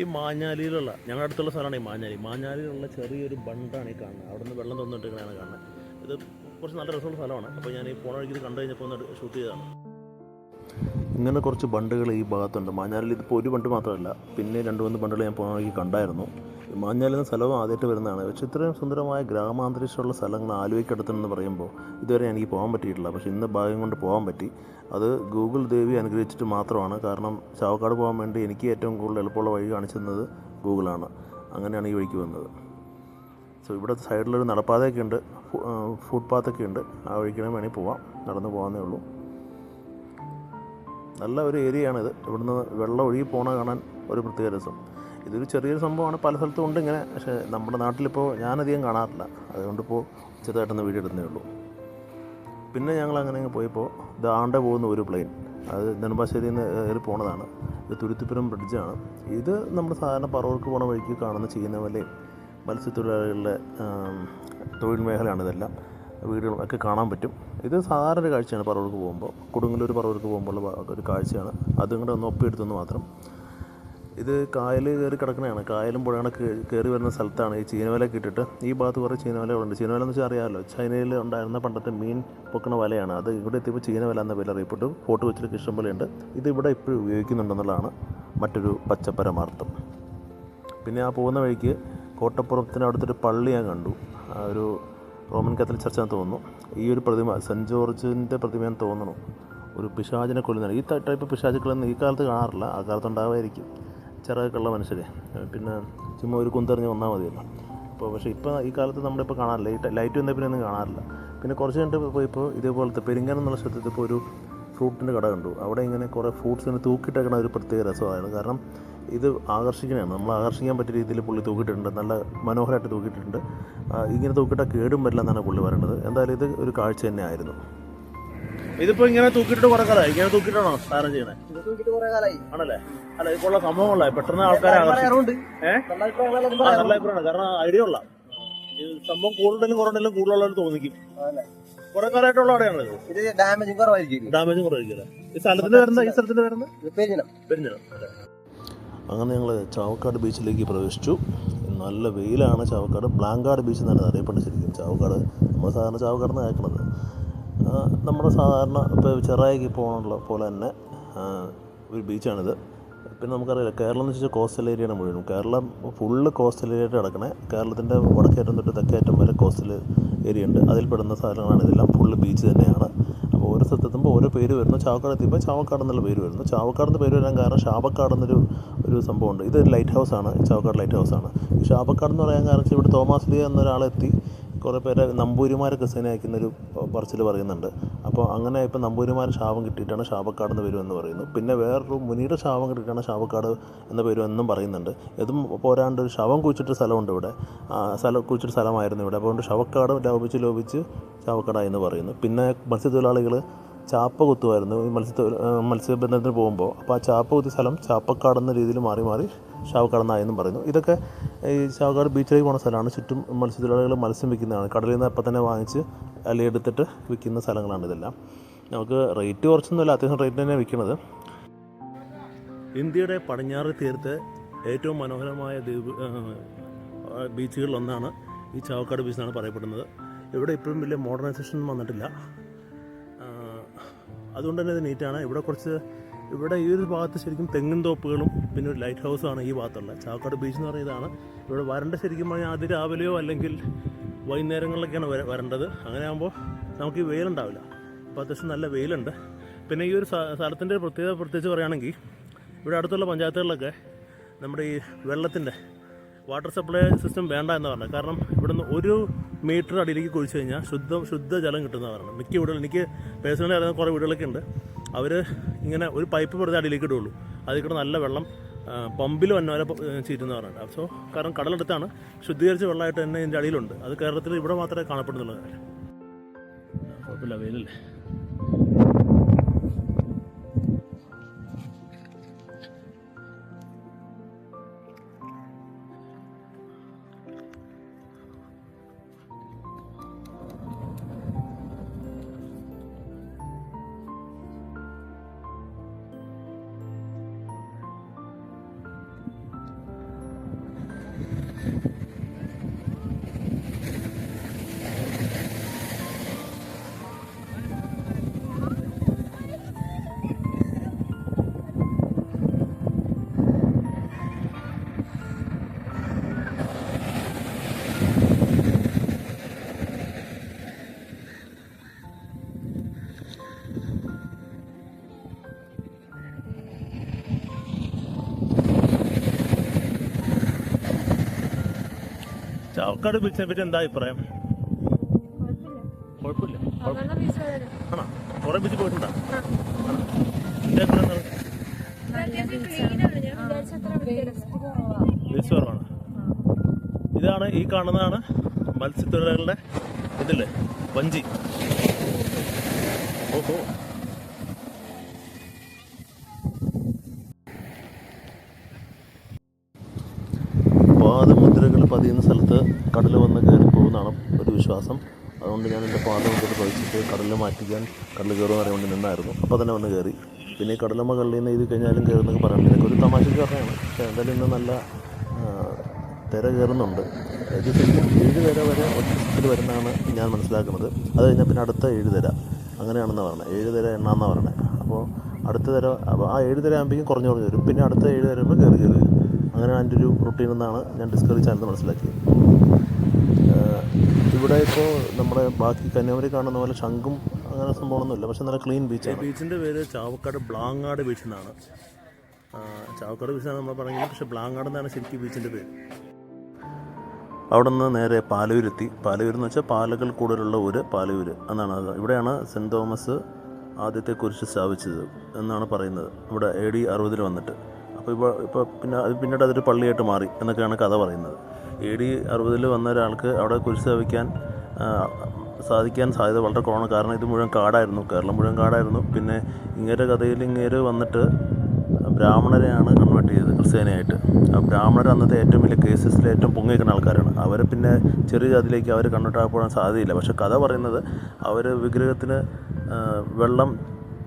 ഈ മാഞ്ഞാലിയിലുള്ള ഞങ്ങളുടെ അടുത്തുള്ള സ്ഥലമാണ് ഈ മാഞ്ഞാലി. മാഞ്ഞാലിയിലുള്ള ചെറിയൊരു ബണ്ടാണ് ഈ കാണുന്നത്. അവിടെ നിന്ന് വെള്ളം തന്നിട്ടിങ്ങനെയാണ് കാണുന്നത്. ഇത് കുറച്ച് നല്ല രസമുള്ള സ്ഥലമാണ്. അപ്പോൾ ഞാൻ ഈ പോണ വഴിക്ക് ഇത് കണ്ടു കഴിഞ്ഞപ്പോൾ ഒന്ന് ഷൂട്ട് ചെയ്തതാണ്. ഇങ്ങനെ കുറച്ച് ബണ്ടുകൾ ഈ ഭാഗത്തുണ്ട്. മാഞ്ഞാലിൽ ഇതിപ്പോൾ ഒരു ബണ്ട് മാത്രമല്ല പിന്നെ രണ്ട് മൂന്ന് ബണ്ടുകൾ ഞാൻ പോണ വഴിക്ക് കണ്ടായിരുന്നു. മാഞ്ഞാലിൽ എന്ന സ്ഥലവും ആദ്യമായിട്ട് വരുന്നതാണ്. പക്ഷേ ഇത്രയും സുന്ദരമായ ഗ്രാമാന്തരീക്ഷമുള്ള സ്ഥലങ്ങൾ ആലുവയ്ക്കടുത്തുണ്ടെന്ന് പറയുമ്പോൾ ഇതുവരെ എനിക്ക് പോകാൻ പറ്റിയിട്ടില്ല. പക്ഷേ ഇന്ന് ഭാഗ്യം കൊണ്ട് പോകാൻ പറ്റി. അത് ഗൂഗിൾ ദേവി അനുഗ്രഹിച്ചിട്ട് മാത്രമാണ്. കാരണം ചാവക്കാട് പോകാൻ വേണ്ടി എനിക്ക് ഏറ്റവും കൂടുതൽ എളുപ്പമുള്ള വഴി കാണിച്ചു തന്നത് ഗൂഗിളാണ്. അങ്ങനെയാണ് ഈ വഴിക്ക് വന്നത്. സോ ഇവിടെ സൈഡിലൊരു നടപ്പാതയൊക്കെ ഉണ്ട്. ഫുട് പാത്തൊക്കെ ഉണ്ട്. ആ വഴിക്ക് വേണമെങ്കിൽ പോവാം. നടന്ന് പോകാമെന്നേ ഉള്ളൂ. നല്ല ഒരു ഏരിയയാണിത് ഇവിടുന്ന് വെള്ളം ഒഴുകി പോണ കാണാൻ ഒരു പ്രത്യേക രസം. ഇതൊരു ചെറിയൊരു സംഭവമാണ്. പല സ്ഥലത്തും ഉണ്ട് ഇങ്ങനെ. പക്ഷേ നമ്മുടെ നാട്ടിലിപ്പോൾ ഞാനധികം കാണാറില്ല. അതുകൊണ്ടിപ്പോൾ ചെറുതായിട്ടൊന്ന് വീഡിയോ എടുത്തേ ഉള്ളൂ. പിന്നെ ഞങ്ങൾ അങ്ങനെ അങ്ങ് പോയപ്പോൾ ആണ്ട പോകുന്ന ഒരു പ്ലെയിൻ അത് നെടുമ്പാശ്ശേരിയിൽ നിന്ന് കയറി പോണതാണ്. ഇത് തുരുത്തിപ്പുരം ബ്രിഡ്ജാണ് ഇത് നമ്മൾ സാധാരണ പറവൂർക്ക് പോണ വഴിക്ക് കാണുന്ന ചെയ്യുന്ന പോലെ മത്സ്യത്തൊഴിലാളികളുടെ തൊഴിൽ മേഖലയാണ് ഇതെല്ലാം. വീടുകളും ഒക്കെ കാണാൻ പറ്റും. ഇത് സാധാരണ ഒരു കാഴ്ചയാണ് പറവൂർക്ക് പോകുമ്പോൾ കൊടുങ്ങല്ലൂർ പറവൂർക്ക് പോകുമ്പോൾ ഒരു കാഴ്ചയാണ്. അതും കൂടെ ഒന്ന് ഒപ്പിയെടുത്തെന്ന് മാത്രം. ഇത് കായൽ കയറി കിടക്കുന്നതാണ് കായലും പുഴയാണ് കയറി വരുന്ന സ്ഥലത്താണ് ഈ ചീനവലയൊക്കെ ഇട്ടിട്ട്. ഈ ഭാഗത്ത് കുറേ ചീനവലകളുണ്ട് ചീനവല എന്ന് വെച്ചാൽ അറിയാമല്ലോ ചൈനയിൽ ഉണ്ടായിരുന്ന പണ്ടത്തെ മീൻ പൊക്കണ വലയാണ്. അത് ഇവിടെ എത്തിയപ്പോൾ ചീനവല എന്ന പേര് അറിയപ്പെട്ടു. ഫോട്ടോ വെച്ചിട്ട് ഇഷ്ടം ഇത് ഇവിടെ ഇപ്പോഴും ഉപയോഗിക്കുന്നുണ്ടെന്നുള്ളതാണ് മറ്റൊരു പച്ചപ്പരമാർത്ഥം. പിന്നെ ആ പോകുന്ന വഴിക്ക് കോട്ടപ്പുറത്തിന് അടുത്തൊരു പള്ളി ഞാൻ കണ്ടു. ഒരു റോമൻ കാത്തലിക് ചർച്ചാന്ന് തോന്നുന്നു. ഈ ഒരു പ്രതിമ സെന്റ് ജോർജിന്റെ പ്രതിമയെന്ന് തോന്നുന്നു ഒരു പിശാചിനെ കൊല്ലുന്നതാണ്. ഈ ടൈപ്പ് പിശാചുക്കളൊന്നും ഈ കാലത്ത് കാണാറില്ല. ആ കാലത്ത് ചിറകൊക്കെയുള്ള മനുഷ്യരെ. പിന്നെ ചുമ്മാ ഒരു കുന്തെറിഞ്ഞ് വന്നാൽ മതിയല്ലോ. അപ്പോൾ പക്ഷേ ഇപ്പോൾ ഈ കാലത്ത് നമ്മുടെ ഇപ്പോൾ കാണാറില്ല. ഈ ലൈറ്റ് വന്നാൽ പിന്നെ ഒന്നും കാണാറില്ല. പിന്നെ കുറച്ച് കഴിഞ്ഞിട്ട് ഇപ്പോൾ ഇതേപോലത്തെ പെരിങ്ങൻ എന്നുള്ള സ്ഥലത്ത് ഇപ്പോൾ ഒരു ഫ്രൂട്ടിന്റെ കട കണ്ടു. അവിടെ ഇങ്ങനെ കുറേ ഫ്രൂട്ട്സ് ഇങ്ങനെ തൂക്കിയിട്ടേക്കണ ഒരു പ്രത്യേക രസമായിരുന്നു. കാരണം ഇത് ആകർഷിക്കണതാണ് നമ്മൾ ആകർഷിക്കാൻ പറ്റിയ രീതിയിൽ പുള്ളി തൂക്കിയിട്ടുണ്ട് നല്ല മനോഹരമായിട്ട് തൂക്കിയിട്ടുണ്ട് ഇങ്ങനെ തൂക്കിയിട്ടാൽ കേടും വരില്ല എന്നാണ് പുള്ളി പറയുന്നത്. എന്തായാലും ഇത് ഒരു കാഴ്ച തന്നെ ആയിരുന്നു ഇതിപ്പോൾ ഇങ്ങനെ തൂക്കിയിട്ട് കുറെ കാലമായി ഇങ്ങനെ തൂക്കിട്ടാണോ സാധനം ചെയ്യണേ ഇത് കുറെ ആണല്ലേ? അല്ല ഇതുള്ള സംഭവങ്ങളായി പെട്ടെന്ന് ആൾക്കാരെ ആകർഷിക്കും. പറയാറുണ്ട് ഏഹ് നല്ല അഭിപ്രായങ്ങളെല്ലാം ആ, നല്ല അഭിപ്രായമാണ് കാരണം ഐഡിയ ഉള്ള. ഇത് സംഭവം കൂടുതലും കുറവുണ്ടെങ്കിലും കൂടുതലുള്ളവർ തോന്നിക്കും. കുറെ കാലമായിട്ടുള്ള അവിടെയാണ് ഇത്. ഇത് ഡാമേജും കുറവായിരിക്കും. ഡാമേജും കുറവായിരിക്കില്ല ഈ സ്ഥലത്തിന്റെ വരുന്ന ഈ സ്ഥലത്തിന്റെ വരുന്ന ഇത് പെരിഞ്ഞനം അങ്ങനെ ഞങ്ങൾ ചാവക്കാട് ബീച്ചിലേക്ക് പ്രവേശിച്ചു. നല്ല വെയിലാണ് ചാവക്കാട്. ബ്ലാങ്കാട് ബീച്ച് എന്നാണ് അറിയപ്പെട്ടിരിക്കുന്നത്. അറിയപ്പെടുന്നത് ശരിക്കും ചാവക്കാട് നമ്മൾ സാധാരണ ചാവക്കാട് നിന്ന് ആ, നമ്മുടെ സാധാരണ ഇപ്പോൾ ചെറായിക്ക് പോകാനുള്ള പോലെ തന്നെ ഒരു ബീച്ചാണിത് പിന്നെ നമുക്കറിയാം കേരളം എന്ന് വെച്ചാൽ കോസ്റ്റൽ ഏരിയയാണ് മുഴുവനും. കേരളം ഫുള്ള് കോസ്റ്റൽ ഏരിയ ആയിട്ട് കിടക്കണേ. കേരളത്തിന്റെ വടക്കേറ്റം തൊട്ട് തെക്കേറ്റം വരെ കോസ്റ്റൽ ഏരിയ ഉണ്ട്. അതിൽ പെടുന്ന സ്ഥലങ്ങളാണ് ഇതെല്ലാം ഫുള്ള് ബീച്ച് തന്നെയാണ്. അപ്പോൾ ഓരോ സ്ഥലത്തെത്തുമ്പോൾ ഓരോ പേര് വരുന്നു. ചാവക്കാട് എത്തിയപ്പോൾ ചാവക്കാട് എന്നുള്ള പേര് വരുന്നു. ചാവക്കാട് എന്ന് പേര് വരാൻ കാരണം ഷാബക്കാട് എന്നൊരു ഒരു സംഭവമുണ്ട്. ഇത് ലൈറ്റ് ഹൗസ് ആണ്. ചാവക്കാട് ലൈറ്റ് ഹൗസ് ആണ്. ഈ ഷാബക്കാട് എന്ന് പറയാൻ കാരണം ഇവിടെ തോമാസ് ലിയ എന്നൊരാളെത്തി. കുറേ പേരെ നമ്പൂരിമാരെ അയക്കുന്നൊരു പറച്ചിൽ പറയുന്നുണ്ട്. അപ്പോൾ അങ്ങനെ ഇപ്പോൾ നമ്പൂരിമാർ ശാപം കിട്ടിയിട്ടാണ് ശാപക്കാട് എന്ന് പേരും എന്ന് പറയുന്നു. പിന്നെ വേറൊരു മുനിയുടെ ശാപം കിട്ടിയിട്ടാണ് ശാപക്കാട് എന്ന പേരും എന്നും പറയുന്നുണ്ട്. ഇതും പോരാണ്ട് ഒരു ശവം കുഴിച്ചിട്ട് സ്ഥലമുണ്ട് ഇവിടെ. സ്ഥലം കുഴിച്ചിട്ട് സ്ഥലമായിരുന്നു ഇവിടെ. അപ്പോൾ ശവക്കാട് ലോപിച്ച് ലോപിച്ച് ശാപക്കാടായി എന്ന് പറയുന്നു. പിന്നെ മത്സ്യത്തൊഴിലാളികൾ ചാപ്പ കുത്തുമായിരുന്നു. മത്സ്യ മത്സ്യബന്ധനത്തിന് പോകുമ്പോൾ. അപ്പോൾ ആ ചാപ്പ കുത്തിയ സ്ഥലം ചാപ്പക്കാടെന്ന രീതിയിൽ മാറി മാറി ഷാവക്കാടെന്നായെന്നും പറയുന്നു. ഇതൊക്കെ ഈ ഷാവക്കാട് ബീച്ചിലേക്ക് പോകുന്ന സ്ഥലമാണ്. ചുറ്റും മത്സ്യത്തൊഴിലാളികൾ മത്സ്യം വിൽക്കുന്നതാണ്. കടലിൽ നിന്ന് അപ്പം തന്നെ വാങ്ങിച്ച് അല്ലെങ്കിൽ എടുത്തിട്ട് വിൽക്കുന്ന സ്ഥലങ്ങളാണ് ഇതെല്ലാം. നമുക്ക് റേറ്റ് കുറച്ചൊന്നുമില്ല അത്യാവശ്യം റേറ്റ് തന്നെ വിൽക്കുന്നത്. ഇന്ത്യയുടെ പടിഞ്ഞാറ് തീരത്തെ ഏറ്റവും മനോഹരമായ ദ്വീപ് ബീച്ചുകളിലൊന്നാണ് ഈ ചാവക്കാട് ബീച്ച് എന്നാണ് പറയപ്പെടുന്നത്. ഇവിടെ ഇപ്പോഴും വലിയ മോഡേണൈസേഷൻ വന്നിട്ടില്ല. അതുകൊണ്ട് തന്നെ ഇത് നീറ്റാണ് ഇവിടെ കുറച്ച് ഇവിടെ ഈ ഒരു ഭാഗത്ത് ശരിക്കും തെങ്ങിൻ തോപ്പുകളും പിന്നെ ഒരു ലൈറ്റ് ഹൗസുമാണ് ഈ ഭാഗത്തുള്ളത് ചാക്കാട് ബീച്ച് എന്ന് പറയുന്നതാണ്. ഇവിടെ വരണ്ട ശരിക്കും പറഞ്ഞാൽ ആദ്യം രാവിലെയോ അല്ലെങ്കിൽ വൈകുന്നേരങ്ങളിലൊക്കെയാണ് വര- വരേണ്ടത്. അങ്ങനെ ആകുമ്പോൾ നമുക്ക് ഈ വെയിലുണ്ടാവില്ല അപ്പോൾ അത്യാവശ്യം നല്ല വെയിലുണ്ട്. പിന്നെ ഈ ഒരു സ്ഥ- സ്ഥലത്തിന്റെ പ്രത്യേകത പ്രത്യേകിച്ച് പറയുകയാണെങ്കിൽ ഇവിടെ അടുത്തുള്ള പഞ്ചായത്തുകളിലൊക്കെ നമ്മുടെ ഈ വെള്ളത്തിന്റെ വാട്ടർ സപ്ലൈ സിസ്റ്റം വേണ്ട എന്ന് പറഞ്ഞത്. കാരണം ഇവിടുന്ന് ഒരു മീറ്റർ അടിയിലേക്ക് കുഴിച്ച് കഴിഞ്ഞാൽ ശുദ്ധ ശുദ്ധജലം പറഞ്ഞു മിക്ക വീടുകൾ എനിക്ക് പേഴ്സണലി അറിയുന്ന കുറേ വീടുകളൊക്കെ ഉണ്ട്. അവർ ഇങ്ങനെ ഒരു പൈപ്പ് വെറുതെ അടിയിലേക്ക് ഇടുള്ളൂ അതിൽ കൂടെ നല്ല വെള്ളം പമ്പിൽ വന്ന വരെ ചീറ്റുന്ന പറഞ്ഞിട്ട് സോ കാരണം കടലെടുത്താണ്. ശുദ്ധീകരിച്ച വെള്ളമായിട്ട് തന്നെ ഇതിന്റെ അടിയിലുണ്ട്. അത് കേരളത്തിൽ ഇവിടെ മാത്രമേ കാണപ്പെടുന്നുള്ളൂ. കുഴപ്പമില്ല വെയിലല്ലേ? ചാവക്കാട് ബീച്ചിനെ പറ്റി എന്താ അഭിപ്രായം? കുഴപ്പമില്ല. ആണോ? കുറെ ബീച്ച് പോയിട്ടുണ്ടോ? ബീച്ച് കുറവാണ്. ഇതാണ് ഈ കാണുന്നതാണ് മത്സ്യത്തൊഴിലാളികളുടെ ഇതില്ലേ? വഞ്ചി. ഓഹോ. പാദമുദ്ര കടലിൽ മാറ്റിക്കാൻ കടൽ കയറുമെന്ന് അറിയാൻ വേണ്ടി നിന്നായിരുന്നു. അപ്പോൾ തന്നെ വന്ന് കയറി. പിന്നെ ഈ കടലമ്മ കള്ളിയിൽ നിന്ന് ഇത് കഴിഞ്ഞാലും കയറുന്നൊക്കെ പറയാം. ഇതൊക്കെ ഒരു തമാശക്ക് പറഞ്ഞാണ് പക്ഷേ എന്തായാലും ഇന്ന് നല്ല തിര കയറുന്നുണ്ട്. ഏത് ഏഴ് തിര വരെ ഒറ്റത്തിൽ വരുന്നതാണ് ഞാൻ മനസ്സിലാക്കുന്നത്. അത് കഴിഞ്ഞാൽ പിന്നെ അടുത്ത ഏഴ് തിര. അങ്ങനെയാണെന്ന് പറഞ്ഞത്. ഏഴ് തിര എണ്ണാന്നാണ് പറഞ്ഞത്. അപ്പോൾ അടുത്ത തിര ആ ഏഴ് തിര ആകുമ്പോഴേക്കും കുറഞ്ഞു കുറഞ്ഞു വരും. പിന്നെ അടുത്ത ഏഴ് തിര കയറി കയറി വരും. അങ്ങനെ അതിന്റെ ഒരു റൂട്ടീൻ എന്നാണ് ഞാൻ ഡിസ്കവറി ചാനൽ മനസ്സിലാക്കിയത്. ഇവിടെ ഇപ്പോൾ നമ്മുടെ ബാക്കി കന്യാകുമാരി കാണുന്ന പോലെ ശംഖും അങ്ങനെ സംഭവമൊന്നുമില്ല. പക്ഷെ നല്ല ക്ലീൻ ബീച്ചാണ് ബീച്ചിന്റെ പേര് ചാവക്കാട് ബ്ലാങ്ങാട് ബീച്ച് എന്നാണ്. ചാവക്കാട് ബീച്ചാണ് നമ്മൾ പറയുന്നത്. പക്ഷേ ബ്ലാങ്ങാട് എന്നാണ് ശരിക്കും ബീച്ചിന്റെ പേര്. അവിടെ നിന്ന് നേരെ പാലൂരെത്തി. പാലൂർ എന്ന് വെച്ചാൽ പാലകൾ കൂടുതലുള്ള ഊര് പാലൂര് എന്നാണ് അത്. ഇവിടെയാണ് സെന്റ് തോമസ് ആദ്യത്തെ കുരിശ് സ്ഥാപിച്ചത് എന്നാണ് പറയുന്നത്. ഇവിടെ എ ഡി അറുപതിൽ വന്നിട്ട്. അപ്പോൾ ഇപ്പോൾ ഇപ്പോൾ പിന്നെ പിന്നീട് അതൊരു പള്ളിയായിട്ട് മാറി എന്നൊക്കെയാണ് കഥ പറയുന്നത്. എ ഡി അറുപതിൽ വന്ന ഒരാൾക്ക് അവിടെ കുരിശ് വയ്ക്കാൻ സാധിക്കാൻ സാധ്യത വളരെ കുറവാണ്. കാരണം ഇത് മുഴുവൻ കാടായിരുന്നു. കേരളം മുഴുവൻ കാടായിരുന്നു. പിന്നെ ഇങ്ങേരെ കഥയിൽ ഇങ്ങേര് വന്നിട്ട് ബ്രാഹ്മണരെയാണ് കൺവേർട്ട് ചെയ്തത് ക്രിസ്ത്യാനിയായിട്ട്. ആ ബ്രാഹ്മണർ അന്നത്തെ ഏറ്റവും വലിയ കേസസിൽ ഏറ്റവും പൊങ്ങിക്കുന്ന ആൾക്കാരാണ്. അവരെ പിന്നെ ചെറിയ ജാതിയിലേക്ക് അവർ കൺവേർട്ട് ആകപ്പോഴാൻ സാധ്യതയില്ല. പക്ഷെ കഥ പറയുന്നത് അവർ വിഗ്രഹത്തിന് വെള്ളം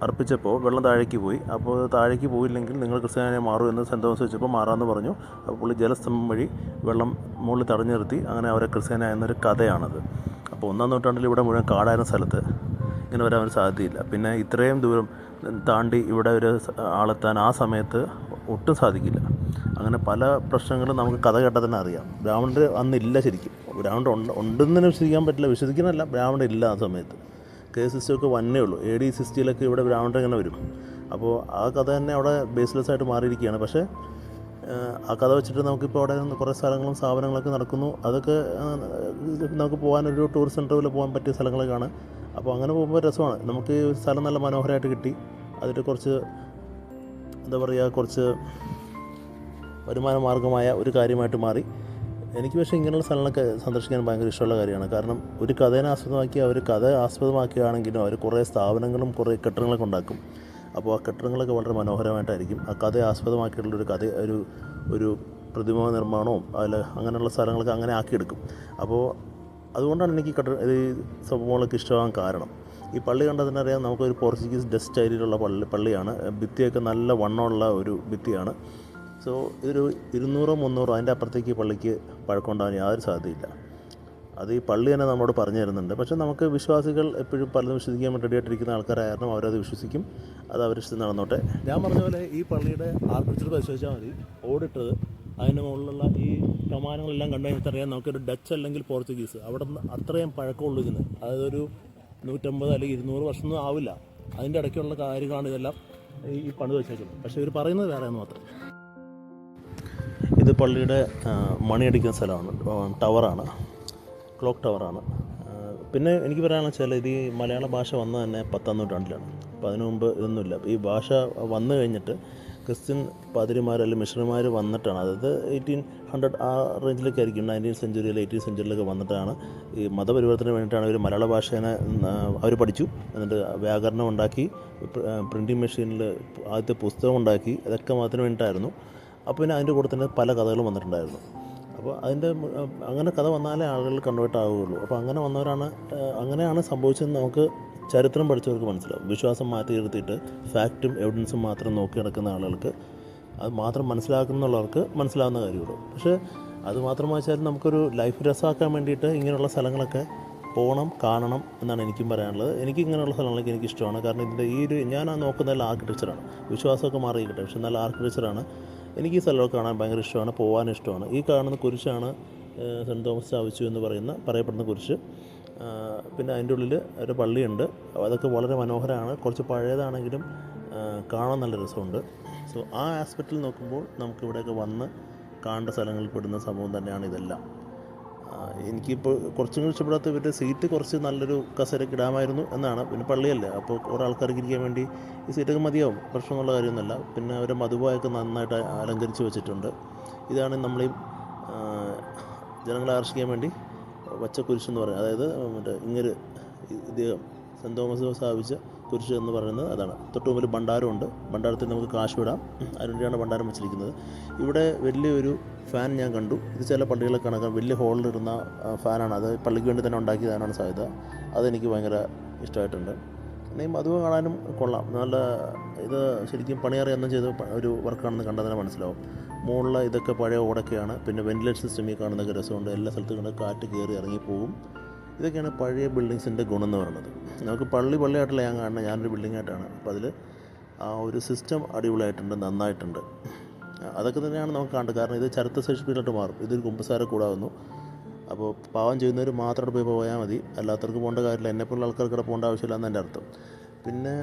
അർപ്പിച്ചപ്പോൾ വെള്ളം താഴേക്ക് പോയി. അപ്പോൾ താഴേക്ക് പോയില്ലെങ്കിൽ നിങ്ങൾ ക്രിസ്ത്യാനിയെ മാറും എന്ന് സെന്റ് തോമസ് വെച്ചപ്പോൾ മാറാമെന്ന് പറഞ്ഞു. അപ്പോൾ പുള്ളി ജലസ്തംഭം വഴി വെള്ളം മുകളിൽ തടഞ്ഞു നിർത്തി അങ്ങനെ അവരെ ക്രിസ്ത്യാനിയായെന്നൊരു കഥയാണത്. അപ്പോൾ ഒന്നാം നൂറ്റാണ്ടിൽ ഇവിടെ മുഴുവൻ കാടായിരുന്ന സ്ഥലത്ത് ഇങ്ങനെ വരാൻ ഒരു സാധ്യതയില്ല. പിന്നെ ഇത്രയും ദൂരം താണ്ടി ഇവിടെ ഒരു ആളെത്താൻ ആ സമയത്ത് ഒട്ടും സാധിക്കില്ല. അങ്ങനെ പല പ്രശ്നങ്ങളും നമുക്ക് കഥ കേട്ടാൽ തന്നെ അറിയാം. ബ്രാഹ്മണർ അന്നില്ല ശരിക്കും. ബ്രാഹ്മണർ ഉണ്ട് ഉണ്ടെന്ന് വിശ്വസിക്കാൻ പറ്റില്ല. വിശ്വസിക്കുന്നതല്ല. ബ്രാഹ്മണർ ഇല്ല ആ സമയത്ത്. കെ സിസ്റ്റമൊക്കെ വന്നേ ഉള്ളൂ. എ ഡി സിസ്റ്റിയിലൊക്കെ ഇവിടെ ബ്രാഹ്മണർ ഇങ്ങനെ വരും. അപ്പോൾ ആ കഥ തന്നെ അവിടെ ബേസ്ലെസ് ആയിട്ട് മാറിയിരിക്കുകയാണ്. പക്ഷേ ആ കഥ വെച്ചിട്ട് നമുക്കിപ്പോൾ അവിടെ കുറേ സ്ഥലങ്ങളും സ്ഥാപനങ്ങളൊക്കെ നടക്കുന്നു. അതൊക്കെ നമുക്ക് പോകാനൊരു ടൂറിസ്റ്റ് സെന്റർ പോലെ പോകാൻ പറ്റിയ സ്ഥലങ്ങളൊക്കെയാണ് അപ്പോൾ അങ്ങനെ പോകുമ്പോൾ രസമാണ്. നമുക്ക് സ്ഥലം നല്ല മനോഹരമായിട്ട് കിട്ടി. അതിൽ കുറച്ച് എന്താ പറയുക കുറച്ച് വരുമാന മാർഗമായ ഒരു കാര്യമായിട്ട് മാറി. എനിക്ക് പക്ഷേ ഇങ്ങനെയുള്ള സ്ഥലങ്ങളൊക്കെ സന്ദർശിക്കാൻ ഭയങ്കര ഇഷ്ടമുള്ള കാര്യമാണ്. കാരണം ഒരു കഥേനെ ആസ്പദമാക്കി അവർ കഥ ആസ്പദമാക്കുകയാണെങ്കിലും അവർ കുറേ സ്ഥാപനങ്ങളും കുറേ കെട്ടിടങ്ങളൊക്കെ ഉണ്ടാക്കും. അപ്പോൾ ആ കെട്ടിടങ്ങളൊക്കെ വളരെ മനോഹരമായിട്ടായിരിക്കും. ആ കഥയെ ആസ്പദമാക്കിയിട്ടുള്ളൊരു കഥ ഒരു ഒരു പ്രതിമ നിർമ്മാണവും അതിൽ അങ്ങനെയുള്ള സ്ഥലങ്ങളൊക്കെ അങ്ങനെ ആക്കിയെടുക്കും. അപ്പോൾ അതുകൊണ്ടാണ് എനിക്ക് കെട്ടിട ഈ സംഭവങ്ങളൊക്കെ ഇഷ്ടമാകാൻ കാരണം. ഈ പള്ളി കണ്ടാൽ തന്നെ അറിയാം നമുക്കൊരു പോർച്ചുഗീസ് ഡസ്റ്റ് സ്റ്റൈലിലുള്ള പള്ളി പള്ളിയാണ്. ഭിത്തിയൊക്കെ നല്ല വണ്ണമുള്ള ഒരു ഭിത്തിയാണ്. സോ ഇതൊരു ഇരുന്നൂറോ മുന്നൂറോ അതിന്റെ അപ്പുറത്തേക്ക് പള്ളിക്ക് പഴക്കമുണ്ടാകാൻ യാതൊരു സാധ്യതയില്ല. അത് ഈ പള്ളി തന്നെ നമ്മോട് പറഞ്ഞു തരുന്നുണ്ട്. പക്ഷേ നമുക്ക് വിശ്വാസികൾ എപ്പോഴും പലതും വിശ്വസിക്കാൻ റെഡിയായിട്ടിരിക്കുന്ന ആൾക്കാരായിരുന്നു അവരത് വിശ്വസിക്കും. അത് അവർ അവരിഷ്ടം നടന്നോട്ടെ. ഞാൻ പറഞ്ഞ പോലെ ഈ പള്ളിയുടെ ആർക്കിടെക്ചർ പരിശോധിച്ചാൽ മതി. ഓടിട്ടത് അതിന്റെ മുകളിലുള്ള ഈ കമാനങ്ങളെല്ലാം കണ്ടു കഴിഞ്ഞാൽ അറിയാം നമുക്കൊരു ഡച്ച് അല്ലെങ്കിൽ പോർച്ചുഗീസ്. അവിടെ നിന്ന് അത്രയും പഴക്കമുള്ളൂ ഇതിന്. അതായത് ഒരു നൂറ്റമ്പത് അല്ലെങ്കിൽ ഇരുന്നൂറ് വർഷമൊന്നും ആവില്ല. അതിന്റെ ഇടയ്ക്കുള്ള കാര്യങ്ങളാണ് ഇതെല്ലാം ഈ- പണിത് വെച്ചേക്കുന്നത്. പക്ഷേ ഇവർ പറയുന്നത് വേറെ മാത്രം. പള്ളിയുടെ മണിയടിക്കുന്ന സ്ഥലമാണ്. ടവറാണ്. ക്ലോക്ക് ടവറാണ്. പിന്നെ എനിക്ക് പറയാനുള്ള വെച്ചാൽ ഇത് ഈ മലയാള ഭാഷ വന്നത് തന്നെ പത്താം നൂറ്റാണ്ടിലാണ്. അപ്പോൾ അതിനു മുമ്പ് ഇതൊന്നുമില്ല. ഈ ഭാഷ വന്നു കഴിഞ്ഞിട്ട് ക്രിസ്ത്യൻ പാതിരിമാർ അല്ലെങ്കിൽ മിഷണറിമാർ വന്നിട്ടാണ്. അതായത് എയ്റ്റീൻ ഹൺഡ്രഡ് ആ റേഞ്ചിലൊക്കെ ആയിരിക്കും. നയന്റീൻ സെഞ്ചുറിയിൽ എയ്റ്റീൻ സെഞ്ചുറിയിലൊക്കെ വന്നിട്ടാണ് ഈ മതപരിവർത്തനം വേണ്ടിയിട്ടാണ് അവർ മലയാള ഭാഷേനെ അവർ പഠിച്ചു. എന്നിട്ട് വ്യാകരണം ഉണ്ടാക്കി പ്രിന്റിങ് മെഷീനിൽ ആദ്യത്തെ പുസ്തകം ഉണ്ടാക്കി. അതൊക്കെ മതത്തിന് വേണ്ടിയിട്ടായിരുന്നു. അപ്പോൾ പിന്നെ അതിന്റെ കൂടെ തന്നെ പല കഥകളും വന്നിട്ടുണ്ടായിരുന്നു. അപ്പോൾ അതിന്റെ അങ്ങനെ കഥ വന്നാലേ ആളുകൾ കൺവേർട്ട് ആവുകയുള്ളൂ. അപ്പോൾ അങ്ങനെ വന്നവരാണ് അങ്ങനെയാണ് സംഭവിച്ചതെന്ന് നമുക്ക് ചരിത്രം പഠിച്ചവർക്ക് മനസ്സിലാവും. വിശ്വാസം മാറ്റി നിർത്തിയിട്ട് ഫാക്റ്റും എവിഡൻസും മാത്രം നോക്കി നടക്കുന്ന ആളുകൾക്ക് അത് മാത്രം മനസ്സിലാക്കുന്നുള്ളവർക്ക് മനസ്സിലാവുന്ന കാര്യമുള്ളൂ. പക്ഷേ അത് മാത്രം വായിച്ചാൽ നമുക്കൊരു ലൈഫ് രസമാക്കാൻ വേണ്ടിയിട്ട് ഇങ്ങനെയുള്ള സ്ഥലങ്ങളൊക്കെ പോകണം കാണണം എന്നാണ് എനിക്കും പറയാനുള്ളത്. എനിക്ക് ഇങ്ങനെയുള്ള സ്ഥലങ്ങളൊക്കെ എനിക്ക് ഇഷ്ടമാണ്. കാരണം ഇതിന്റെ ഈ ഒരു ഞാൻ ആ നോക്കുന്നതെല്ലാം ആർക്കിടെക്ചറാണ് വിശ്വാസമൊക്കെ മാറിയിക്കട്ടെ പക്ഷെ നല്ല ആർക്കിടെക്ചറാണ് എനിക്ക് ഈ സ്ഥലമൊക്കെ കാണാൻ ഭയങ്കര ഇഷ്ടമാണ് പോകാൻ ഇഷ്ടമാണ്. ഈ കാണുന്ന കുരിശാണ് സെന്റ് തോമസ് ചാവിച്ചു എന്ന് പറയുന്ന പറയപ്പെടുന്ന കുരിശ്. പിന്നെ അതിന്റെ ഉള്ളിൽ ഒരു പള്ളിയുണ്ട്. അതൊക്കെ വളരെ മനോഹരമാണ്. കുറച്ച് പഴയതാണെങ്കിലും കാണാൻ നല്ല രസമുണ്ട്. സോ ആ ആസ്പെക്റ്റിൽ നോക്കുമ്പോൾ നമുക്കിവിടെയൊക്കെ വന്ന് കാണേണ്ട സ്ഥലങ്ങളിൽ പെടുന്ന സംഭവം തന്നെയാണ് ഇതെല്ലാം. എനിക്കിപ്പോൾ കുറച്ചും കൂടി ഇഷ്ടപ്പെടാത്ത ഇവരുടെ സീറ്റ് കുറച്ച് നല്ലൊരു കസര ഇടാമായിരുന്നു എന്നാണ്. പിന്നെ പള്ളിയല്ലേ അപ്പോൾ കുറേ ആൾക്കാർക്ക് ഇരിക്കാൻ വേണ്ടി ഈ സീറ്റൊക്കെ മതിയാവും പ്രശ്നമുള്ള കാര്യമൊന്നുമല്ല. പിന്നെ അവരെ മധുവായൊക്കെ നന്നായിട്ട് അലങ്കരിച്ച് വെച്ചിട്ടുണ്ട്. ഇതാണ് നമ്മളീ ജനങ്ങളെ ആകർഷിക്കാൻ വേണ്ടി വച്ച കുരിശ് എന്ന് പറയുന്നത് അതായത് മറ്റേ ഇങ്ങനെ ഇദ്ദേഹം. സെന്റ് തോമസ് സ്ഥാപിച്ച കുരിശ് എന്ന് പറയുന്നത് അതാണ്. തൊട്ട് മുമ്പിൽ ഭണ്ഡാരമുണ്ട്. ഭണ്ഡാരത്തിൽ നമുക്ക് കാശ് വിടാം. അതിനുവേണ്ടിയാണ് ഭണ്ഡാരം വെച്ചിരിക്കുന്നത്. ഇവിടെ വലിയൊരു ഫാൻ ഞാൻ കണ്ടു. ഇത് ചില പള്ളികളെ കണക്കാൻ വലിയ ഹോളിലിടുന്ന ഫാനാണ് അത് പള്ളിക്ക് വേണ്ടി തന്നെ ഉണ്ടാക്കിയതാണ് സാധ്യത. അതെനിക്ക് ഭയങ്കര ഇഷ്ടമായിട്ടുണ്ട്. പിന്നെ അത് കാണാനും കൊള്ളാം. നല്ല ഇത് ശരിക്കും പണിയറിയാന്ന് ചെയ്ത ഒരു വർക്കാണെന്ന് കണ്ടാൽ തന്നെ മനസ്സിലാവും. മുകളിൽ ഇതൊക്കെ പഴയ ഓടൊക്കെയാണ്. പിന്നെ വെന്റിലേഷൻ സിസ്റ്റം ഈ കാണുന്നൊക്കെ രസമുണ്ട്. എല്ലാ സ്ഥലത്തും കണ്ട് കാറ്റ് കയറി ഇറങ്ങി പോകും ഇതൊക്കെയാണ് പഴയ ബിൽഡിങ്സിന്റെ ഗുണം എന്ന് പറയുന്നത്. നമുക്ക് പള്ളി പള്ളിയായിട്ടല്ല ഞാൻ കാണുന്നത് ഞാനൊരു ബിൽഡിംഗ് ആയിട്ടാണ് അപ്പോൾ അതിൽ ആ ഒരു സിസ്റ്റം അടിപൊളിയായിട്ടുണ്ട് നന്നായിട്ടുണ്ട്. അതൊക്കെ തന്നെയാണ് നമുക്ക് കാണേണ്ടത്. കാരണം ഇത് ചരിത്ര ശേഷിപ്പിലോട്ട് മാറും. ഇതൊരു കുമ്പസാര കൂടാവുന്നു അപ്പോൾ പാവം ചെയ്യുന്നവർ മാത്രം പോയി പോയാൽ മതി. അല്ലാത്തവർക്ക് പോകേണ്ട കാര്യമില്ല. എന്നെപ്പോലുള്ള ആൾക്കാർക്ക് ഇവിടെ പോകേണ്ട ആവശ്യമില്ല എന്ന് എന്റെ അർത്ഥം. പിന്നെ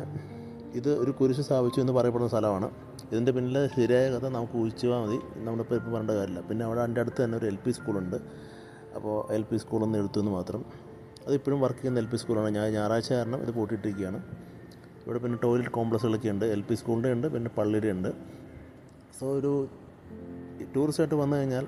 ഇത് ഒരു കുരിശ് സ്ഥാപിച്ചു എന്ന് പറയപ്പെടുന്ന സ്ഥലമാണ്. ഇതിന്റെ പിന്നിലെ ശരിയായ കഥ നമുക്ക് ഊഹിച്ചാൽ മതി. നമ്മളിപ്പോൾ ഇപ്പോൾ പറയേണ്ട കാര്യമില്ല. പിന്നെ അവിടെ എന്റെ അടുത്ത് തന്നെ ഒരു എൽ പി സ്കൂളുണ്ട്. അപ്പോൾ എൽ പി സ്കൂളൊന്ന് എടുത്തു എന്ന് മാത്രം. അതിപ്പോഴും വർക്ക് ചെയ്യുന്ന എൽ പി സ്കൂളാണ് ഞാൻ ഞായറാഴ്ച കാരണം ഇത് പൂട്ടിയിട്ടിരിക്കുകയാണ്. ഇവിടെ പിന്നെ ടോയ്ലറ്റ് കോംപ്ലക്സുകളൊക്കെ ഉണ്ട്. എൽ പി സ്കൂളിന്റെ ഉണ്ട് പിന്നെ പള്ളിയുടെ ഉണ്ട്. സോ ഒരു ടൂറിസ്റ്റായിട്ട് വന്നു കഴിഞ്ഞാൽ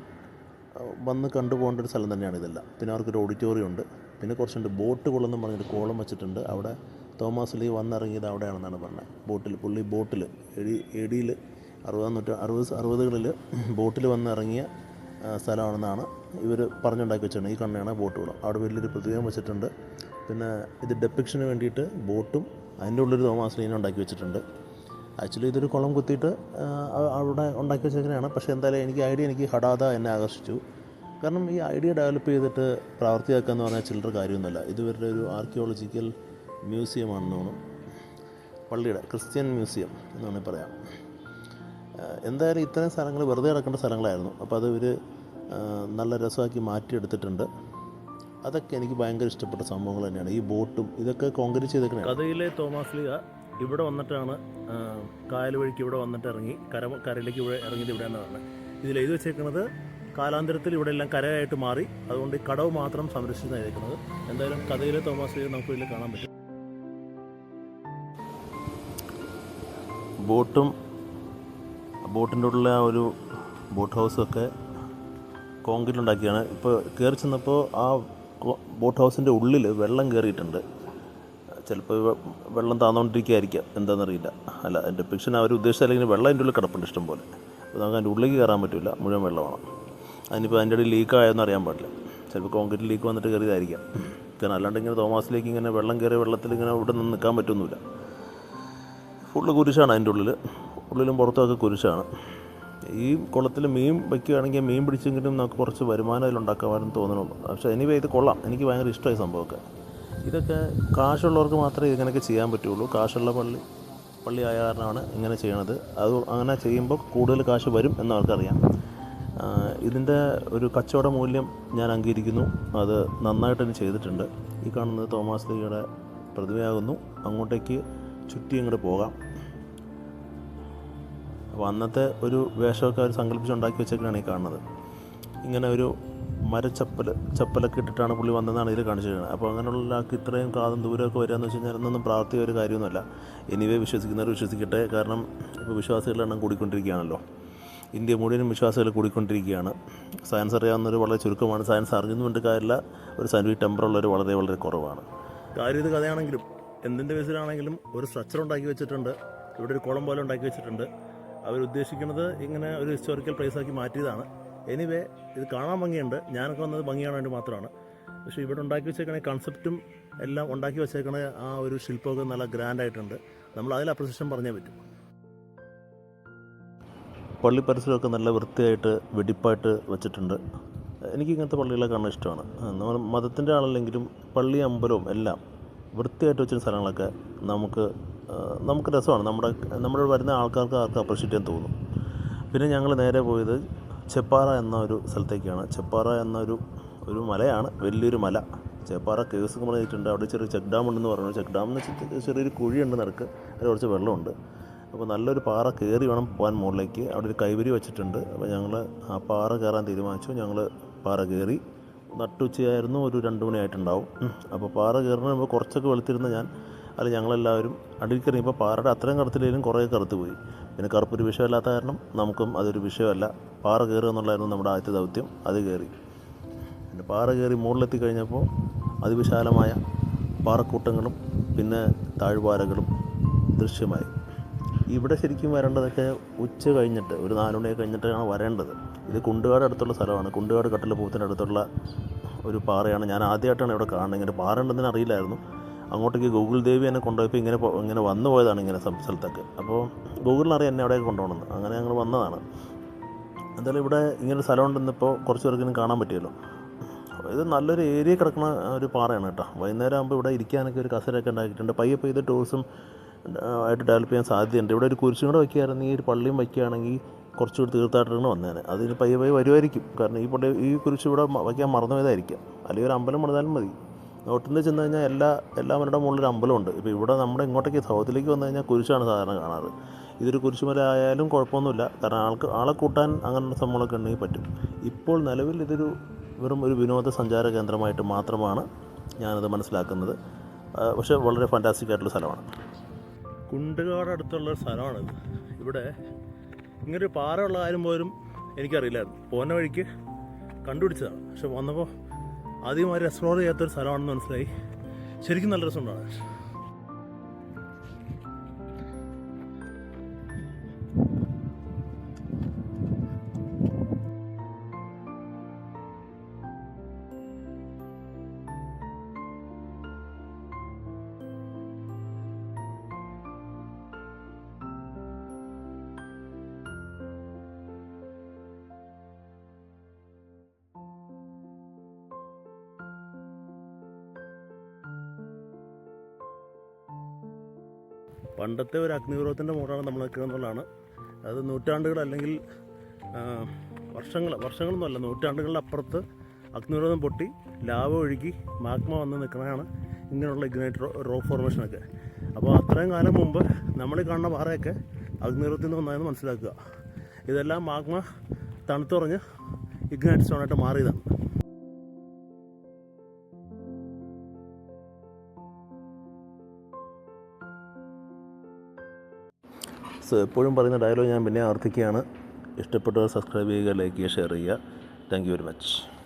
വന്ന് കണ്ടുപോകേണ്ട ഒരു സ്ഥലം തന്നെയാണ് ഇതെല്ലാം. പിന്നെ അവർക്കൊരു ഓഡിറ്റോറിയം ഉണ്ട്. പിന്നെ കുറച്ചുണ്ട്. ബോട്ട് കൊള്ളെന്നും പറഞ്ഞൊരു കോളം വെച്ചിട്ടുണ്ട്. അവിടെ തോമസ് ലീ വന്നിറങ്ങിയത് അവിടെയാണെന്നാണ് പറഞ്ഞത്. ബോട്ടിൽ പുള്ളി ബോട്ടിൽ എടി എടിയിൽ അറുപതാം നൂറ്റ അറുപത് അറുപതുകളിൽ ബോട്ടിൽ വന്നിറങ്ങിയ സ്ഥലമാണെന്നാണ് ഇവർ പറഞ്ഞുണ്ടാക്കി വെച്ചിട്ടുണ്ട്. ഈ കണ്ണയാണ് ബോട്ടുകൾ അവിടെ വലിയൊരു പ്രതിമ വെച്ചിട്ടുണ്ട്. പിന്നെ ഇത് ഡെപ്പിക്ഷന് വേണ്ടിയിട്ട് ബോട്ടും അതിന്റെ ഉള്ളൊരു തോമാസ്ലീനും ഉണ്ടാക്കി വെച്ചിട്ടുണ്ട്. ആക്ച്വലി ഇതൊരു കുളം കുത്തിയിട്ട് അവിടെ ഉണ്ടാക്കി വെച്ചേക്കുന്നതാണ് പക്ഷേ എന്തായാലും എനിക്ക് ഐഡിയ എനിക്ക് ഹടാത എന്നെ ആകർഷിച്ചു. കാരണം ഈ ഐഡിയ ഡെവലപ്പ് ചെയ്തിട്ട് പ്രാവർത്തിയാക്കുക എന്ന് പറഞ്ഞാൽ ചില്ലറ കാര്യമൊന്നുമല്ല. ഇതുവരുടെ ഒരു ആർക്കിയോളജിക്കൽ മ്യൂസിയമാണെന്ന് തോന്നുന്നു. പള്ളിയുടെ ക്രിസ്ത്യൻ മ്യൂസിയം എന്ന് വേണമെങ്കിൽ പറയാം. എന്തായാലും ഇത്തരം സ്ഥലങ്ങൾ വെറുതെ കിടക്കേണ്ട സ്ഥലങ്ങളായിരുന്നു അപ്പോൾ അത് ഇവർ നല്ല രസമാക്കി മാറ്റിയെടുത്തിട്ടുണ്ട്. അതൊക്കെ എനിക്ക് ഭയങ്കര ഇഷ്ടപ്പെട്ട സംഭവങ്ങൾ തന്നെയാണ്. ഈ ബോട്ടും ഇതൊക്കെ കോൺക്രീറ്റ് ചെയ്തേക്കണേ. കഥയിലെ തോമസ് ലീഗ ഇവിടെ വന്നിട്ടാണ് കായൽ വഴിക്ക് ഇവിടെ വന്നിട്ട് ഇറങ്ങി കര കരയിലേക്ക് ഇവിടെ ഇറങ്ങിയത് ഇവിടെയാണ് പറഞ്ഞത് ഇതിൽ എഴുതി വെച്ചേക്കുന്നത് കാലാന്തരത്തിൽ ഇവിടെ എല്ലാം കരയായിട്ട് മാറി അതുകൊണ്ട് ഈ കടവ് മാത്രം സംരക്ഷിച്ച് എഴുതിക്കുന്നത് എന്തായാലും കഥയിലെ തോമസ് ലീഗ നമുക്ക് ഇതിൽ കാണാൻ പറ്റും. ബോട്ടും ബോട്ടിന്റെ ഉള്ളിലെ ആ ഒരു ബോട്ട് ഹൗസൊക്കെ കോൺക്രീറ്റ് ഉണ്ടാക്കിയാണ് ഇപ്പോൾ കയറി ചെന്നപ്പോൾ ആ ബോട്ട് ഹൗസിന്റെ ഉള്ളിൽ വെള്ളം കയറിയിട്ടുണ്ട്. ചിലപ്പോൾ വെള്ളം താന്നുകൊണ്ടിരിക്കുകയായിരിക്കാം എന്താണെന്നറിയില്ല അല്ല എന്റെ പിക്ഷൻ അവർ ഉദ്ദേശിച്ച അല്ലെങ്കിൽ വെള്ളം അതിന്റെ ഉള്ളിൽ കിടപ്പുണ്ട് ഇഷ്ടം പോലെ. അപ്പോൾ നമുക്ക് അതിന്റെ ഉള്ളിലേക്ക് കയറാൻ പറ്റില്ല. മുഴുവൻ വെള്ളമാണ്. അതിനിപ്പോൾ അതിന്റെ ഇടയിൽ ലീക്ക് ആയെന്ന് അറിയാൻ പാടില്ല. ചിലപ്പോൾ കോൺക്രീറ്റ് ലീക്ക് വന്നിട്ട് കയറിയതായിരിക്കാം. കാരണം അല്ലാണ്ട് ഇങ്ങനെ തോമാസിലേക്ക് ഇങ്ങനെ വെള്ളം കയറിയ വെള്ളത്തിൽ ഇങ്ങനെ ഇവിടെ നിന്ന് നിൽക്കാൻ പറ്റൊന്നുമില്ല ഫുള്ള് കുരിശാണ് അതിന്റെ ഉള്ളിൽ ഉള്ളിലും പുറത്തുമൊക്കെ കുരിശാണ്. ഈ കുളത്തിൽ മീൻ വയ്ക്കുകയാണെങ്കിൽ മീൻ പിടിച്ചെങ്കിലും നമുക്ക് കുറച്ച് വരുമാനം അതിലുണ്ടാക്കാമെന്ന് തോന്നണുള്ളൂ. പക്ഷേ എനിവേ ഇത് കൊള്ളാം. എനിക്ക് ഭയങ്കര ഇഷ്ടമായി സംഭവമൊക്കെ. ഇതൊക്കെ കാശുള്ളവർക്ക് മാത്രമേ ഇങ്ങനെയൊക്കെ ചെയ്യാൻ പറ്റുള്ളൂ. കാശുള്ള പള്ളി പള്ളി ആയ കാരണമാണ് ഇങ്ങനെ ചെയ്യണത്. അത് അങ്ങനെ ചെയ്യുമ്പോൾ കൂടുതൽ കാശ് വരും എന്ന് അവർക്കറിയാം. ആ, ഇതിന്റെ ഒരു കച്ചവട മൂല്യം ഞാൻ അംഗീകരിക്കുന്നു. അത് നന്നായിട്ട് തന്നെ ചെയ്തിട്ടുണ്ട്. ഈ കാണുന്നത് തോമസ് ലീയുടെ പ്രതിമയാകുന്നു അങ്ങോട്ടേക്ക് ചുറ്റി ഇങ്ങോട്ട് പോകാം. അപ്പോൾ അന്നത്തെ ഒരു വേഷമൊക്കെ അവർ സങ്കല്പിച്ചുണ്ടാക്കി വെച്ചൊക്കെയാണ് ഈ കാണുന്നത്. ഇങ്ങനെ ഒരു മരച്ചപ്പൽ ചപ്പലൊക്കെ ഇട്ടിട്ടാണ് പുള്ളി വന്നതെന്നാണ് ഇതിൽ കാണിച്ചിരിക്കുന്നത്. അപ്പോൾ അങ്ങനെയുള്ള ആൾക്ക് ഇത്രയും കാതും ദൂരമൊക്കെ വരിക എന്ന് വെച്ച് കഴിഞ്ഞാൽ അതൊന്നും പ്രാർത്ഥിക ഒരു കാര്യമൊന്നുമല്ല. എനിവേ വിശ്വസിക്കുന്നവർ വിശ്വസിക്കട്ടെ. കാരണം ഇപ്പോൾ വിശ്വാസികളുടെ എണ്ണം കൂടിക്കൊണ്ടിരിക്കുകയാണല്ലോ. ഇന്ത്യ മുഴുവനും വിശ്വാസികൾ കൂടിക്കൊണ്ടിരിക്കുകയാണ്. സയൻസ് അറിയാവുന്നവർ വളരെ ചുരുക്കമാണ്. സയൻസ് അറിഞ്ഞുകൊണ്ട് കാര്യമില്ല. ഒരു സയന്റിഫിക് ടെമ്പറുള്ളവർ വളരെ വളരെ കുറവാണ്. കാര്യം ഇത് കഥയാണെങ്കിലും എന്തിന്റെ ബേസിലാണെങ്കിലും ഒരു സ്ട്രക്ചർ ഉണ്ടാക്കി വെച്ചിട്ടുണ്ട്. ഇവിടെ ഒരു കുളം പോലെ ഉണ്ടാക്കി വെച്ചിട്ടുണ്ട്. അവരുദ്ദേശിക്കുന്നത് ഇങ്ങനെ ഒരു ഹിസ്റ്റോറിക്കൽ പ്ലേസ് ആക്കി മാറ്റിയതാണ്. എനിവേ ഇത് കാണാൻ ഭംഗിയുണ്ട്. ഞാനൊക്കെ വന്നത് ഭംഗിയാണ് വേണ്ടി മാത്രമാണ്. പക്ഷേ ഇവിടെ ഉണ്ടാക്കി വെച്ചേക്കണ കൺസെപ്റ്റും എല്ലാം ഉണ്ടാക്കി വെച്ചേക്കണ ആ ഒരു ശില്പമൊക്കെ നല്ല ഗ്രാൻഡ് ആയിട്ടുണ്ട്. നമ്മൾ അതിൽ അപ്രസിഷൻ പറഞ്ഞേ പറ്റും. പള്ളി പരിസരമൊക്കെ നല്ല വൃത്തിയായിട്ട് വെടിപ്പായിട്ട് വെച്ചിട്ടുണ്ട്. എനിക്ക് ഇങ്ങനത്തെ പള്ളികളെ കാണാൻ ഇഷ്ടമാണ്. നമ്മൾ മതത്തിന്റെ ആളല്ലെങ്കിലും പള്ളി അമ്പലവും എല്ലാം വൃത്തിയായിട്ട് വെച്ചിരുന്ന സ്ഥലങ്ങളൊക്കെ നമുക്ക് നമുക്ക് രസമാണ്. നമ്മുടെ നമ്മുടെ വരുന്ന ആൾക്കാർക്ക് ആർക്ക് അപ്രിഷ്യേറ്റ് ചെയ്യാൻ തോന്നും. പിന്നെ ഞങ്ങൾ നേരെ പോയത് ചെപ്പാറ എന്ന ഒരു സ്ഥലത്തേക്കാണ്. ചെപ്പാറ എന്നൊരു ഒരു മലയാണ്. വലിയൊരു മല. ചെപ്പാറ കേസ് പറഞ്ഞിട്ടുണ്ട് അവിടെ ചെറിയ ചെക്ക് ഡാം ഉണ്ടെന്ന് പറഞ്ഞു. ചെക്ക് ഡാം എന്ന് വെച്ചാൽ ചെറിയൊരു കുഴിയുണ്ട് നിനക്ക് അതിൽ കുറച്ച് വെള്ളമുണ്ട്. അപ്പോൾ നല്ലൊരു പാറ കയറി വേണം പോകാൻ മുകളിലേക്ക്. അവിടെ ഒരു കൈവരി വെച്ചിട്ടുണ്ട്. അപ്പോൾ ഞങ്ങൾ ആ പാറ കയറാൻ തീരുമാനിച്ചു. ഞങ്ങൾ പാറ കയറി. നട്ടുച്ചയായിരുന്നു. ഒരു രണ്ട് മണിയായിട്ടുണ്ടാവും. അപ്പോൾ പാറ കയറുന്ന മുമ്പ് കുറച്ചൊക്കെ വെളുത്തിരുന്ന ഞാൻ അല്ല ഞങ്ങളെല്ലാവരും അടിക്കറിയപ്പോൾ പാറയുടെ അത്രയും കറുത്തില്ലെങ്കിലും കുറേ കറുത്ത് പോയി. പിന്നെ കറുപ്പൊരു വിഷയമല്ലാത്ത കാരണം നമുക്കും അതൊരു വിഷയമല്ല. പാറ കയറുക എന്നുള്ളതായിരുന്നു നമ്മുടെ ആദ്യത്തെ ദൗത്യം. അത് കയറി. പിന്നെ പാറ കയറി മുകളിലെത്തി കഴിഞ്ഞപ്പോൾ അതിവിശാലമായ പാറക്കൂട്ടങ്ങളും പിന്നെ താഴ്വാരകളും ദൃശ്യമായി. ഇവിടെ ശരിക്കും വരേണ്ടതൊക്കെ ഉച്ച കഴിഞ്ഞിട്ട് ഒരു നാലുമണിയൊക്കെ കഴിഞ്ഞിട്ടാണ് വരേണ്ടത്. ഇത് കുണ്ടുകാട് അടുത്തുള്ള സ്ഥലമാണ്. കുണ്ടുകാട് കട്ടലപ്പൂത്തിന്റെ അടുത്തുള്ള ഒരു പാറയാണ്. ഞാൻ ആദ്യമായിട്ടാണ് ഇവിടെ കാണുന്നത്. ഇങ്ങനെ പാറ ഉണ്ടെന്ന് അറിയില്ലായിരുന്നു. അങ്ങോട്ടേക്ക് ഗൂഗിൾ ദേവി എന്നെ കൊണ്ടുപോയപ്പോൾ ഇങ്ങനെ ഇങ്ങനെ വന്നു പോയതാണ് ഇങ്ങനെ സ്ഥലത്തൊക്കെ. അപ്പോൾ ഗൂഗിളിനറിയാം എന്നെ അവിടെയൊക്കെ കൊണ്ടുപോകണമെന്ന്. അങ്ങനെ ഞങ്ങൾ വന്നതാണ്. എന്തായാലും ഇവിടെ ഇങ്ങനെ സ്ഥലം ഉണ്ടെന്നിപ്പോൾ കുറച്ച് പേർക്കിനും കാണാൻ പറ്റിയല്ലോ ഇത് നല്ലൊരു ഏരിയ കിടക്കുന്ന ഒരു പാറയാണ് കേട്ടോ. വൈകുന്നേരം ആകുമ്പോൾ ഇവിടെ ഇരിക്കാനൊക്കെ ഒരു കസരൊക്കെ ഉണ്ടാക്കിയിട്ടുണ്ട്. പയ്യെ പയ്യെ ടൂറിസം ആയിട്ട് ഡെവലപ്പ് ചെയ്യാൻ സാധ്യതയുണ്ട്. ഇവിടെ ഒരു കുരിശും കൂടെ വയ്ക്കുകയായിരുന്നെങ്കിൽ ഒരു പള്ളിയും വയ്ക്കുകയാണെങ്കിൽ കുറച്ചുകൂടി തീർത്ഥാടനങ്ങൾ വന്നേനെ. അതിന് പയ്യെ പയ്യെ വരുമായിരിക്കും. കാരണം ഈ പള്ളി ഈ കുരിശ് ഇവിടെ വയ്ക്കാൻ മറന്നു പോയതായിരിക്കും അല്ലെങ്കിൽ ഒരു അമ്പലം പണിതാലും മതി. നോട്ടിൽ ചെന്ന് കഴിഞ്ഞാൽ എല്ലാ എല്ലാവരുടെ മുകളിൽ ഒരു അമ്പലമുണ്ട്. ഇപ്പോൾ ഇവിടെ നമ്മുടെ ഇങ്ങോട്ടേക്ക് സൗത്തിലേക്ക് വന്നു കഴിഞ്ഞാൽ കുരിശാണ് സാധാരണ കാണാറ്. ഇതൊരു കുരിശുമല ആയാലും കുഴപ്പമൊന്നുമില്ല. കാരണം ആൾക്ക് ആളെ കൂട്ടാൻ അങ്ങനെയുള്ള സംഭവങ്ങളൊക്കെ ഉണ്ടെങ്കിൽ പറ്റും. ഇപ്പോൾ നിലവിൽ ഇതൊരു വെറും ഒരു വിനോദസഞ്ചാര കേന്ദ്രമായിട്ട് മാത്രമാണ് ഞാനത് മനസ്സിലാക്കുന്നത്. പക്ഷെ പക്ഷേ വളരെ ഫാന്റാസ്റ്റിക് ആയിട്ടുള്ള സ്ഥലമാണ്. കുണ്ടുകാട് അടുത്തുള്ള സ്ഥലമാണിത് ഇവിടെ ഇങ്ങനൊരു പാറയുള്ള കാര്യം പോലും എനിക്കറിയില്ലായിരുന്നു. പോകുന്ന വഴിക്ക് കണ്ടുപിടിച്ചതാണ്. പക്ഷെ വന്നപ്പോൾ ആദ്യമായി എക്സ്പ്ലോർ ചെയ്യാത്തൊരു സ്ഥലമാണെന്ന് മനസ്സിലായി. ശരിക്കും നല്ല രസമുണ്ടാണ്. പണ്ടത്തെ ഒരു അഗ്നിപർവത്തിന്റെ മുകളാണ് നമ്മൾ നിൽക്കുന്നതാണ് അത് നൂറ്റാണ്ടുകൾ അല്ലെങ്കിൽ വർഷങ്ങൾ വർഷങ്ങളൊന്നുമല്ല നൂറ്റാണ്ടുകളുടെ അപ്പുറത്ത് അഗ്നിപർവതം പൊട്ടി ലാവ ഒഴുകി മാഗ്മ വന്ന് നിൽക്കുന്നതാണ് ഇങ്ങനെയുള്ള ഇഗ്നൈറ്റ് റോ ഫോർമേഷനൊക്കെ. അപ്പോൾ അത്രയും കാലം മുമ്പ് നമ്മൾ കാണുന്ന പാറയൊക്കെ അഗ്നിപർവത്തിൽ നിന്ന് വന്നതെന്ന് മനസ്സിലാക്കുക. ഇതെല്ലാം മാഗ്മ തണുത്തുറഞ്ഞ് ഇഗ്നൈറ്റ് സ്റ്റോണായിട്ട് മാറിയതാണ്. എപ്പോഴും പറയുന്ന ഡയലോഗ് ഞാൻ പിന്നെ ആവർത്തിക്കുകയാണ്. ഇഷ്ടപ്പെട്ടവർ സബ്സ്ക്രൈബ് ചെയ്യുക ലൈക്ക് ചെയ്യുക ഷെയർ ചെയ്യുക. Thank you very much